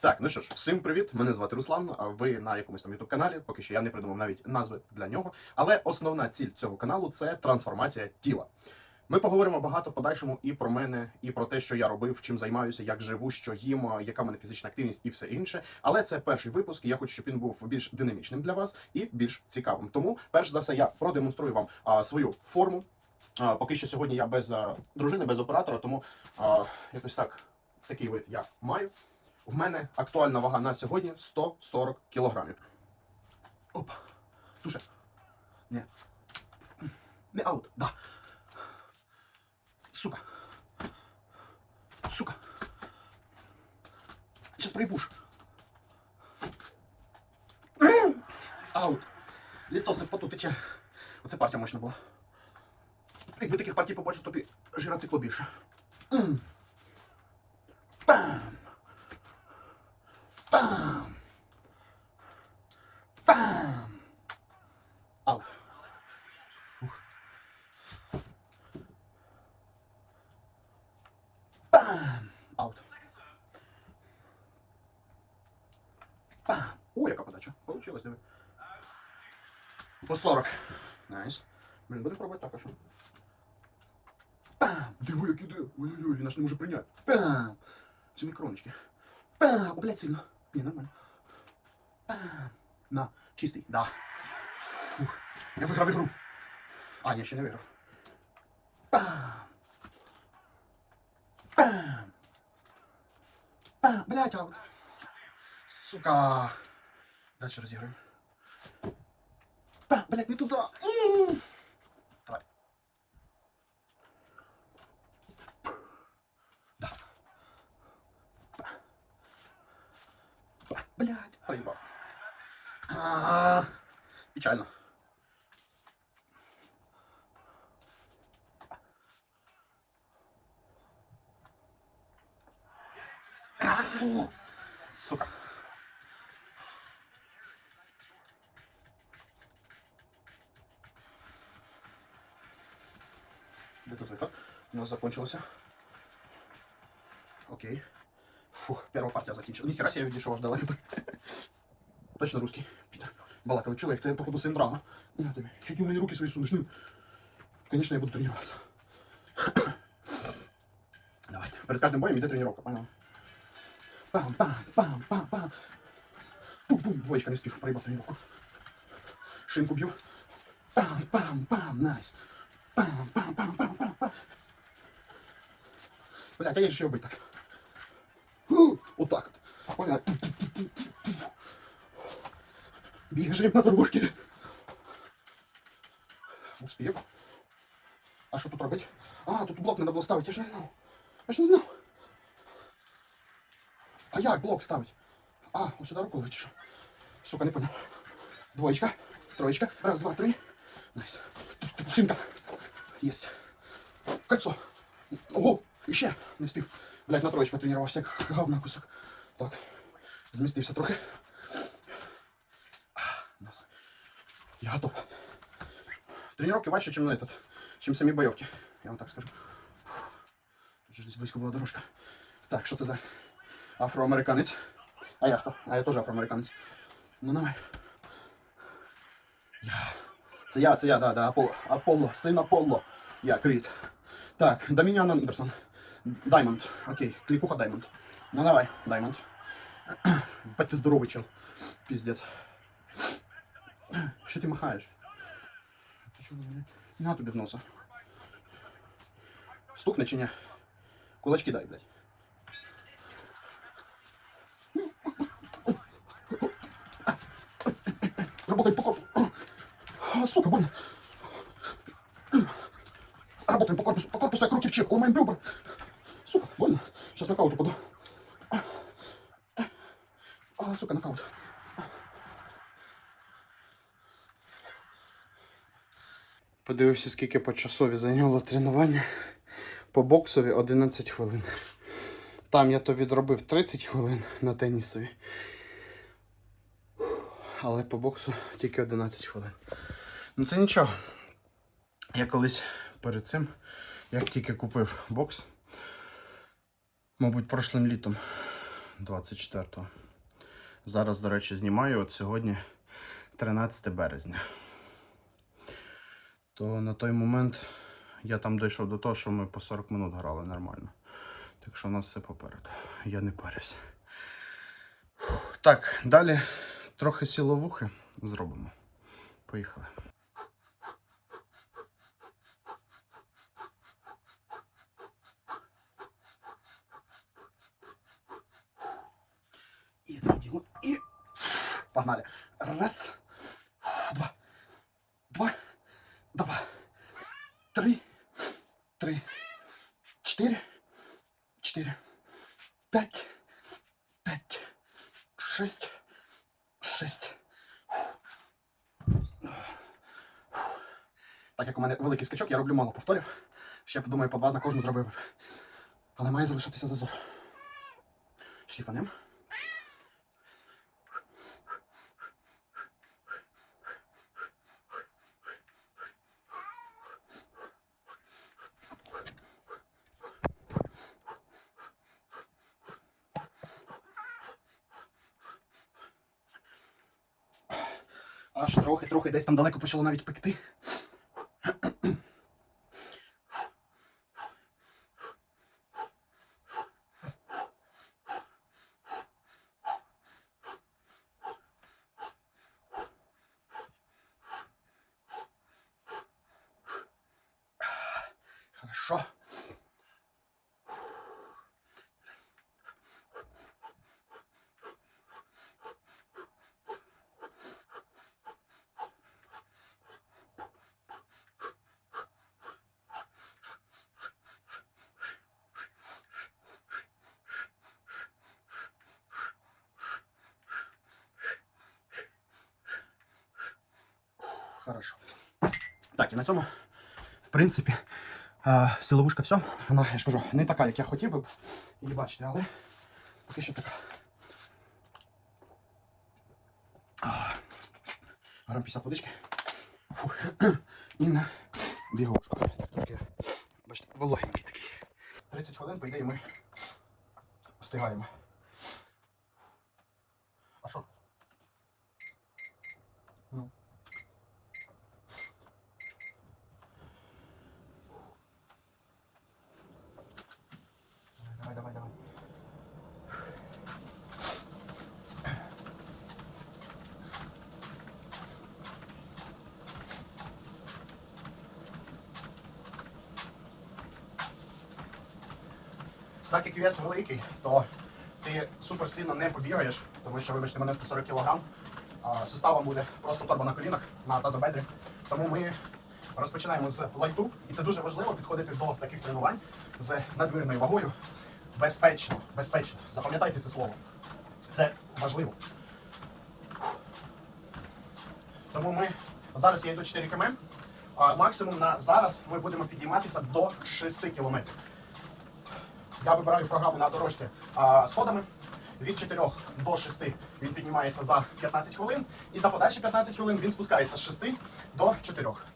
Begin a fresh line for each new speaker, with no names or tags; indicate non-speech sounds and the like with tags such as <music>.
Так, ну що ж, всім привіт. Мене звати Руслан. А ви на якомусь там youtube каналі. Поки що я не придумав навіть назви для нього. Але основна ціль цього каналу це трансформація тіла. Ми поговоримо багато в подальшому і про мене, і про те, що я робив, чим займаюся, як живу, що їм, яка в мене фізична активність і все інше. Але це перший випуск. Я хочу, щоб він був більш динамічним для вас і більш цікавим. Тому, перш за все, я продемонструю вам а, свою форму. А, поки що сьогодні я без а, дружини, без оператора, тому а, якось так такий вид я маю. В мене актуальна вага на сьогодні 140 кілограмів. Опа. Туше. Ні. Не аут. Да. Сука. Сука. Сейчас проебуш. Аут. Лицо все поту тече. Оце партія мощна була. Якби таких партій побачив, то і жира більше. Бам! Аут. Фух. Бам! Аут. Бам! О, яка подача. Получилось, диви. По 40. Найс. Блін, будемо пробувати також. Бам! Диви, як іде. Ой-ой-ой, він аж не може прийняти. Бам! Всі мікроночки. Бам! О, блядь, сильно. Ні, нормально. Бам! На, чистий, да. Фух. Я виграв ігру. А, ні, ще не виграв. Бам! Бам! Бам! Блять, аут. Сука. Дальше розіграємо. Бам! блять, не туди. Печально. Сука. Тут выход? У нас закончился. Окей. Фух, первая партия закінчила. Ніхера себе видишь, що ждала. <laughs> Точно русский. Питер. Балакали чоловік, це походу син драма. На тобі. Чуть у мене руки свої сунеш. Ну, Конечно, я буду тренироваться. <clears throat> Давайте. Перед каждым боем йде тренировка, понял? Пам, пам, пам, пам, пам. Пум-пум. Двоечка не спів, проїбав тренировку. Шинку б'ю. Пам, пам, пам, найс. Пам, пам, пам, пам, пам, пам. Блядь, а як же ще робити так? Фу, Вот так вот. Понял? Біжим на дорожки. Успів. А що тут робити? А, тут блок треба було ставити, я ж не знав. Я ж не знав. А як блок ставить? А, ось сюди руку витішу. Сука, не понял. Двоечка, троечка. Раз, два, три. Найс. Шинка. Есть. Кольцо. Ого, іще не спів. Блять, на троечку тренувався, як говна кусок. Так. Змістився трохи. Я готов. Тренировки важче, чем на этот, чем самі бойовки. Я вам так скажу. Тут же десь близько була дорожка. Так, що це за афроамериканець? А я хто? А я теж афроамериканець. Ну давай. Я. Це я, це я, да, да, Аполло. Аполло, син Аполло. Я, Кріт. Так, Домініан Андерсон. Даймонд. Окей, клікуха Даймонд. Ну давай, Даймонд. <clears throat> Бать ти здоровий чел. Піздець. Що ти махаєш? На тобі в носа. Стукне чи ні? Кулачки дай, блядь. Работай по корпусу. Сука, больно. Работаем по корпусу. По корпусу, як руки в чеп. Ломаем ребра. Сука, больно. Сейчас нокаут упаду. А, сука, нокаут. Подивився, скільки по часові зайняло тренування. По боксові 11 хвилин. Там я то відробив 30 хвилин на тенісові. Але по боксу тільки 11 хвилин. Ну це нічого. Я колись перед цим, як тільки купив бокс, мабуть, прошлим літом 24-го. Зараз, до речі, знімаю. От сьогодні 13 березня. То на той момент я там дійшов до того, що ми по 40 минут грали нормально. Так що у нас все попереду. Я не парюсь. Так, далі трохи сіловухи зробимо. Поїхали. І діло. І погнали. Раз, два, два, два, три, три, чотири, чотири, п'ять, п'ять, шість, шість. Так як у мене великий скачок, я роблю мало повторів. Ще подумаю, по два на кожну зробив. Але має залишатися зазор. Шліфанем. Аж трохи-трохи десь там далеко почало навіть пекти. Хорошо. Хорошо. Так, і на цьому, в принципі, е, силовушка все. Вона, я ж кажу, не така, як я хотів би її бачити, але поки що така. Грам 50 водички. Фух. І на бігошку. Так, трошки, бачите, вологенький такий. 30 хвилин, по ідеї, ми встигаємо. А що? Ну. Так як вес великий, то ти супер сильно не побігаєш, тому що, вибачте, мене 140 кг. Суставом буде просто торба на колінах, на тазобедрі. Тому ми розпочинаємо з лайту, і це дуже важливо підходити до таких тренувань з надмірною вагою безпечно. Безпечно. Запам'ятайте це слово. Це важливо. Тому ми. От зараз я йду 4 км. Максимум на зараз ми будемо підійматися до 6 км. Я вибираю програму на дорожці а, сходами. Від 4 до 6 він піднімається за 15 хвилин, і за подальші 15 хвилин він спускається з 6 до 4. Тобто